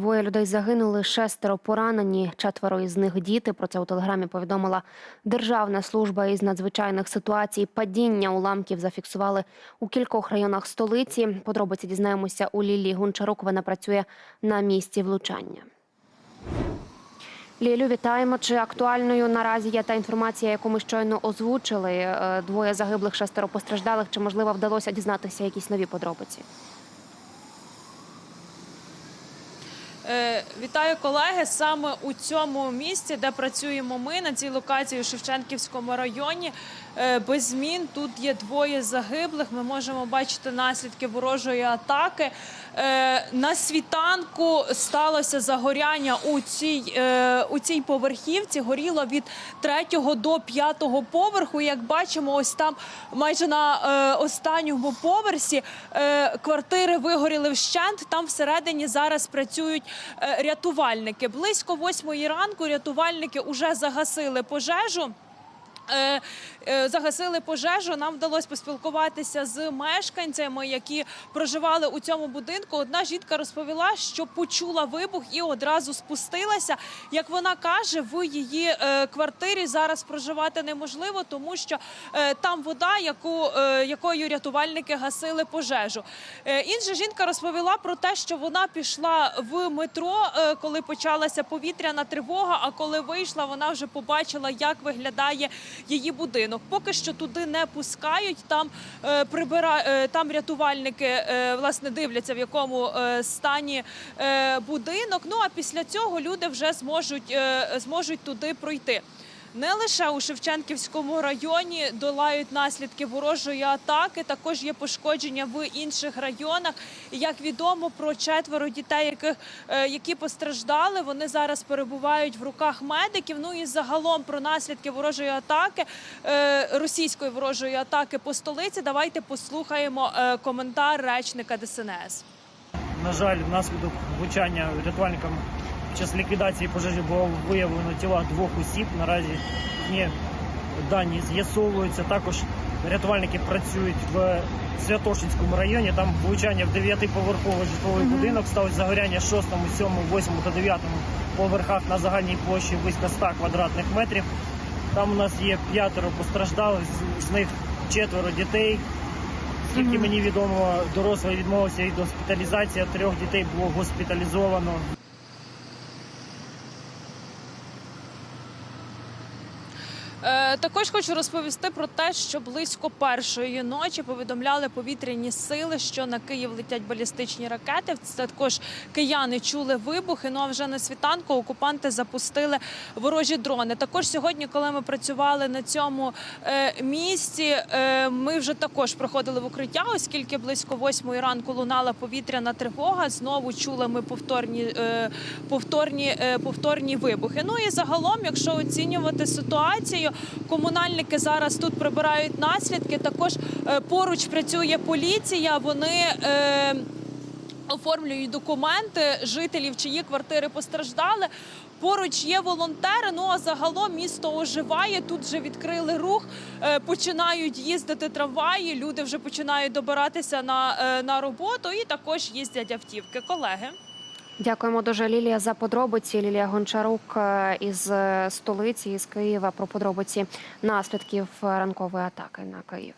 Двоє людей загинули, шестеро поранені, четверо із них діти. Про це у телеграмі повідомила Державна служба із надзвичайних ситуацій. Падіння уламків зафіксували у кількох районах столиці. Подробиці дізнаємося у Лілії Гончарук. Вона працює на місці влучання. Лілю, вітаємо. Чи актуальною наразі є та інформація, яку ми щойно озвучили? Е, Двоє загиблих, шестеро постраждалих. Чи можливо вдалося дізнатися якісь нові подробиці? Е, Вітаю колеги. Саме у цьому місці, де працюємо ми на цій локації у Шевченківському районі. Е, Без змін тут є двоє загиблих. Ми можемо бачити наслідки ворожої атаки. Е, На світанку сталося загоряння у цій е, у цій поверхівці. Горіло від третього до п'ятого поверху. Як бачимо, ось там майже на останньому поверсі квартири вигоріли вщент. Там всередині зараз працюють рятувальники. Близько восьмої ранку рятувальники вже загасили пожежу. Е, е, Загасили пожежу. Нам вдалося поспілкуватися з мешканцями, які проживали у цьому будинку. Одна жінка розповіла, що почула вибух і одразу спустилася. Як вона каже, в її е, квартирі зараз проживати неможливо, тому що там вода, яку якою рятувальники гасили пожежу. Інша жінка розповіла про те, що вона пішла в метро, коли почалася повітряна тривога. А коли вийшла, вона вже побачила, як виглядає її будинок. Поки що туди не пускають. Там е, прибира е, там рятувальники е, власне дивляться, в якому е, стані е, будинок. Ну а після цього люди вже зможуть, е, зможуть туди пройти. Не лише у Шевченківському районі долають наслідки ворожої атаки, також є пошкодження в інших районах. Як відомо про четверо дітей, яких е, які постраждали, вони зараз перебувають в руках медиків. Ну і загалом про наслідки ворожої атаки, е, російської ворожої атаки по столиці. Давайте послухаємо е, коментар речника ДСНС. На жаль, внаслідок влучання рятувальникам під час ліквідації пожежі було виявлено тіла двох осіб. Наразі їхні дані з'ясовуються. Також рятувальники працюють в Святошинському районі. Там влучання в дев'ятиповерховий житловий будинок. Сталося загоряння в шостому, сьомому, восьмому та дев'ятому поверхах на загальній площі близько 100 квадратних метрів. Там у нас є п'ятеро постраждалих, з- з них четверо дітей. Скільки мені відомо, дорослий відмовився від госпіталізації, трьох дітей було госпіталізовано. Також хочу розповісти про те, що близько першої ночі повідомляли повітряні сили, що на Київ летять балістичні ракети. Це також кияни чули вибухи. Ну а вже на світанку окупанти запустили ворожі дрони. Також сьогодні, коли ми працювали на цьому е, місці, е, ми вже також проходили в укриття, оскільки близько восьмої ранку лунала повітряна тривога. Знову чули ми повторні, е, повторні, е, повторні вибухи. Ну і загалом, якщо оцінювати ситуацію, комунальники зараз тут прибирають наслідки. Також е, поруч працює поліція. Вони е, оформлюють документи жителів, чиї квартири постраждали. Поруч є волонтери. Ну а загалом місто оживає. Тут вже відкрили рух, е, починають їздити трамваї. Люди вже починають добиратися на, на роботу і також їздять автівки. Колеги. Дякуємо дуже Лілія за подробиці. Лілія Гончарук е, із е, столиці із Києва про подробиці наслідків ранкової атаки на Київ.